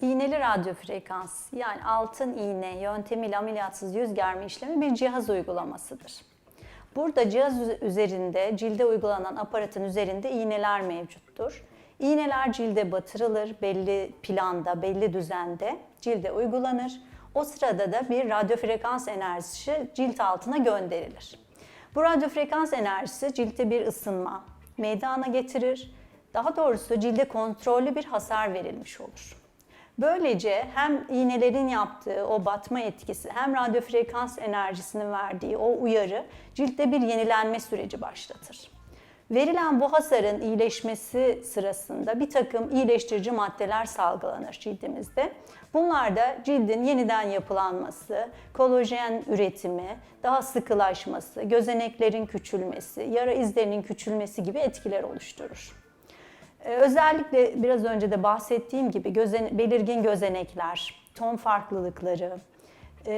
İğneli radyo frekans yani altın iğne yöntemiyle ameliyatsız yüz germe işlemi bir cihaz uygulamasıdır. Burada cihaz üze- üzerinde, cilde uygulanan aparatın üzerinde iğneler mevcuttur. İğneler cilde batırılır, belli planda, belli düzende cilde uygulanır. O sırada da bir radyo frekans enerjisi cilt altına gönderilir. Bu radyo frekans enerjisi ciltte bir ısınma meydana getirir. Daha doğrusu cilde kontrollü bir hasar verilmiş olur. Böylece hem iğnelerin yaptığı o batma etkisi hem radyo frekans enerjisinin verdiği o uyarı ciltte bir yenilenme süreci başlatır. Verilen bu hasarın iyileşmesi sırasında bir takım iyileştirici maddeler salgılanır cildimizde. Bunlar da cildin yeniden yapılanması, kolajen üretimi, daha sıkılaşması, gözeneklerin küçülmesi, yara izlerinin küçülmesi gibi etkiler oluşturur. Ee, Özellikle biraz önce de bahsettiğim gibi gözen, belirgin gözenekler, ton farklılıkları, e,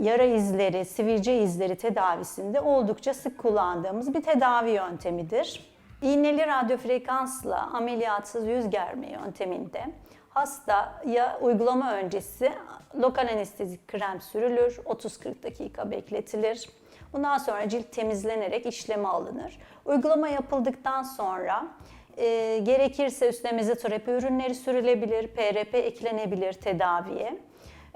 yara izleri, sivilce izleri tedavisinde oldukça sık kullandığımız bir tedavi yöntemidir. İğneli radyo frekansla ameliyatsız yüz germe yönteminde hastaya uygulama öncesi lokal anestezik krem sürülür, 30-40 dakika bekletilir. Bundan sonra cilt temizlenerek işleme alınır. Uygulama yapıldıktan sonra e, gerekirse üstüne mezoterapi ürünleri sürülebilir, PRP eklenebilir tedaviye.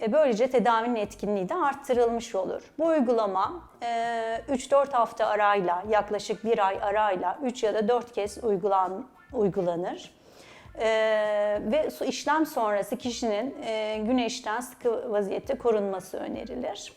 E, böylece tedavinin etkinliği de arttırılmış olur. Bu uygulama e, 3-4 hafta arayla, yaklaşık bir ay arayla 3 ya da 4 kez uygulan, uygulanır. E, ve işlem sonrası kişinin e, güneşten sıkı vaziyette korunması önerilir.